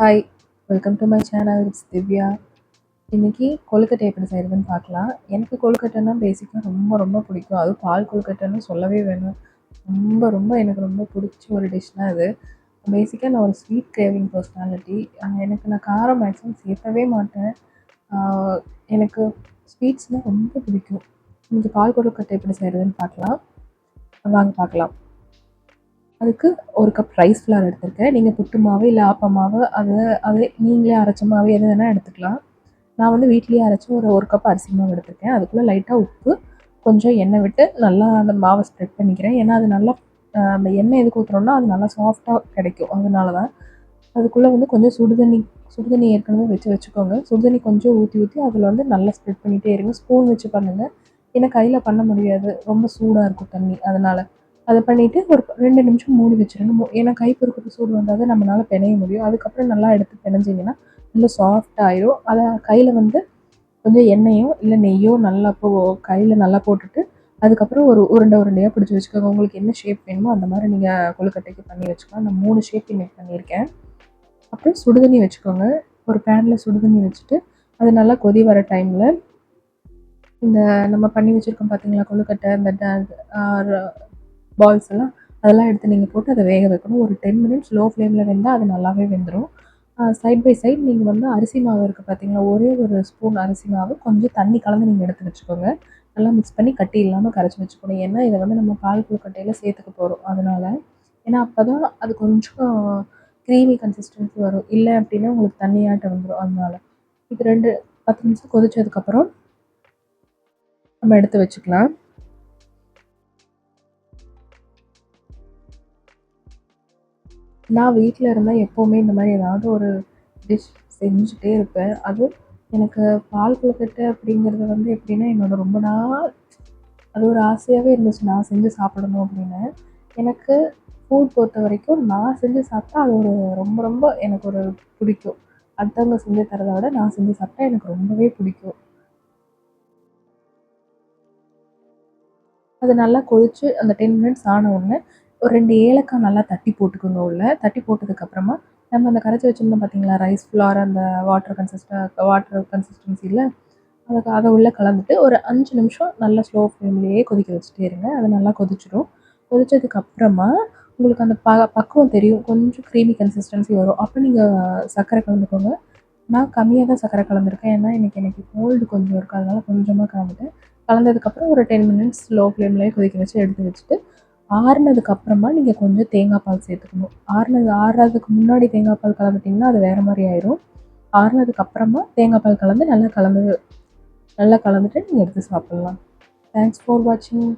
Hi welcome to my channel it's Divya இன்றைக்கி கொழுக்கட்டை எப்படி செய்கிறதுன்னு பார்க்கலாம். எனக்கு கொழுக்கட்டைன்னா பேசிக்காக ரொம்ப ரொம்ப பிடிக்கும். அதுவும் பால் கொழுக்கட்டைன்னு சொல்லவே வேணும். ரொம்ப ரொம்ப எனக்கு ரொம்ப பிடிச்ச ஒரு டிஷ்னால் அது. பேசிக்காக நான் ஒரு ஸ்வீட் கிரேவிங் பர்சனாலிட்டி எனக்கு நான் காரம் மேக்ஸிமம் சேர்த்தவே மாட்டேன். எனக்கு ஸ்வீட்ஸ்னால் ரொம்ப பிடிக்கும். இன்றைக்கி பால் கொழுக்கட்டை எப்படி செய்கிறதுன்னு பார்க்கலாம். வாங்க பார்க்கலாம். அதுக்கு ஒரு கப் ரைஸ் ஃப்ளார் எடுத்திருக்கேன். நீங்கள் புட்டு மாவு இல்லை ஆப்ப மாவு அது அது நீங்களே அரைச்ச மாவு எது வேணால் எடுத்துக்கலாம். நான் வந்து வீட்லேயே அரைச்சி ஒரு ஒரு கப் அரிசி மாவு எடுத்திருக்கேன். அதுக்குள்ளே லைட்டாக உப்பு கொஞ்சம் எண்ணெய் விட்டு நல்லா அந்த மாவை ஸ்ப்ரெட் பண்ணிக்கிறேன். ஏன்னா அது நல்லா அந்த எண்ணெய் எதுக்கு ஊற்றுறோம்னா அது நல்லா சாஃப்டாக கிடைக்கும். அதனால தான் அதுக்குள்ளே வந்து கொஞ்சம் சுடுதண்ணி சுடுதண்ணி ஏற்கனவே வச்சு வச்சுக்கோங்க. சுடுதண்ணி கொஞ்சம் ஊற்றி ஊற்றி அதில் வந்து நல்லா ஸ்ப்ரெட் பண்ணிகிட்டே இருங்க. ஸ்பூன் வச்சு பண்ணுங்கள் ஏன்னா கையில் பண்ண முடியாது. ரொம்ப சூடாக இருக்கும் தண்ணி. அதனால் அதை பண்ணிவிட்டு ஒரு ரெண்டு நிமிஷம் மூடி வச்சிடணும். ஏன்னா கை பொறுக்கிற சூடு வந்தால் தான் நம்மளால் பிணைய முடியும். அதுக்கப்புறம் நல்லா எடுத்து பிணைஞ்சிங்கன்னா நல்லா சாஃப்ட் ஆயிரும். அதை கையில் வந்து கொஞ்சம் எண்ணெயோ இல்லை நெய்யோ நல்லா போ கையில் நல்லா போட்டுட்டு அதுக்கப்புறம் ஒரு உருண்டை உருண்டையாக பிடிச்சி வச்சுக்கோங்க. உங்களுக்கு என்ன ஷேப் வேணுமோ அந்த மாதிரி நீங்கள் கொழுக்கட்டைக்கு பண்ணி வச்சுக்கலாம். நான் மூணு ஷேப் இன்னைக்கு பண்ணியிருக்கேன். அப்புறம் சுடுதண்ணி வச்சுக்கோங்க. ஒரு பேனில் சுடுதண்ணி வச்சுட்டு அது நல்லா கொதி வர டைமில் இந்த நம்ம பண்ணி வச்சுருக்கோம் பார்த்தீங்களா கொழுக்கட்டை இந்த பால்ஸ் எல்லாம் அதெல்லாம் எடுத்து நீங்கள் போட்டு அதை வேக வைக்கணும். ஒரு டென் மினிட்ஸ் லோ ஃப்ளேமில் வெந்தால் அது நல்லாவே வெந்துடும் சைட் பை சைட் நீங்கள் வந்து அரிசி மாவு இருக்குது பார்த்தீங்களா ஒரே ஒரு ஸ்பூன் அரிசி மாவு கொஞ்சம் தண்ணி கலந்து நீங்கள் எடுத்து வச்சுக்கோங்க. நல்லா மிக்ஸ் பண்ணி கட்டி இல்லாமல் கரைச்சி வச்சுக்கணும். ஏன்னா இதை வந்து நம்ம பால் கொழுக்கட்டையில் சேர்த்துக்க போகிறோம் அதனால் ஏன்னா அப்போ தான் அது கொஞ்சம் க்ரீமி கன்சிஸ்டன்சி வரும். இல்லை அப்படின்னா உங்களுக்கு தண்ணியாட்டம் வந்துடும் அதனால இது ரெண்டு பத்து நிமிஷம் கொதிச்சதுக்கப்புறம் நம்ம எடுத்து வச்சுக்கலாம். நான் வீட்டில் இருந்தால் எப்போவுமே இந்த மாதிரி ஏதாவது ஒரு டிஷ் செஞ்சுட்டே இருப்பேன். அது எனக்கு பால் கொழுக்கட்டை அப்படிங்கிறது வந்து எப்படின்னா என்னோட ரொம்ப நாள் அது ஒரு ஆசையாகவே இருந்துச்சு. நான் செஞ்சு சாப்பிடணும் அப்படின்னு. எனக்கு ஃபுட் பொறுத்த வரைக்கும் நான் செஞ்சு சாப்பிட்டா அது ஒரு ரொம்ப ரொம்ப எனக்கு ஒரு பிடிக்கும். அடுத்தவங்க செஞ்சு தரதை விட நான் செஞ்சு சாப்பிட்டா எனக்கு ரொம்பவே பிடிக்கும். அது நல்லா கொதிச்சு அந்த டென் மினிட்ஸ் ஆன உடனே ஒரு ரெண்டு ஏலக்காய் நல்லா தட்டி போட்டுக்கோங்க உள்ள. தட்டி போட்டதுக்கப்புறமா நம்ம அந்த கரைச்சி வச்சுருந்தோம் பார்த்தீங்களா ரைஸ் ஃப்ளார் அந்த வாட்டர் கன்சிஸ்ட வாட்டர் கன்சிஸ்டன்சியில் அதை அதை உள்ளே கலந்துட்டு ஒரு அஞ்சு நிமிஷம் நல்லா ஸ்லோ ஃப்ளேம்லேயே கொதிக்க வச்சுட்டே இருங்க. அது நல்லா கொதிச்சிடும் கொதிச்சதுக்கப்புறமா உங்களுக்கு அந்த ப பக்குவம் தெரியும். கொஞ்சம் க்ரீமி கன்சிஸ்டன்சி வரும். அப்போ நீங்கள் சர்க்கரை கலந்துக்கோங்க. நான் கம்மியாக தான் சர்க்கரை கலந்துருக்கேன். ஏன்னா எனக்கு எனக்கு கோல்டு கொஞ்சம் இருக்குது அதனால கொஞ்சமாக கலந்துட்டேன். கலந்ததுக்கப்புறம் ஒரு டென் மினிட்ஸ் ஸ்லோ ஃப்ளேம்லேயே கொதிக்க வச்சு எடுத்து வச்சுட்டு ஆறுனதுக்கு அப்புறமா நீங்கள் கொஞ்சம் தேங்காய் பால் சேர்த்துக்கணும். ஆறுனது ஆறுறதுக்கு முன்னாடி தேங்காய் பால் கலந்துட்டிங்கன்னா அது வேறு மாதிரி ஆயிரும். ஆறுனதுக்கு அப்புறமா தேங்காய் பால் கலந்து நல்லா கலந்து நல்லா கலந்துட்டு நீங்கள் எடுத்து சாப்பிட்லாம். தேங்க்ஸ் ஃபார் வாட்சிங்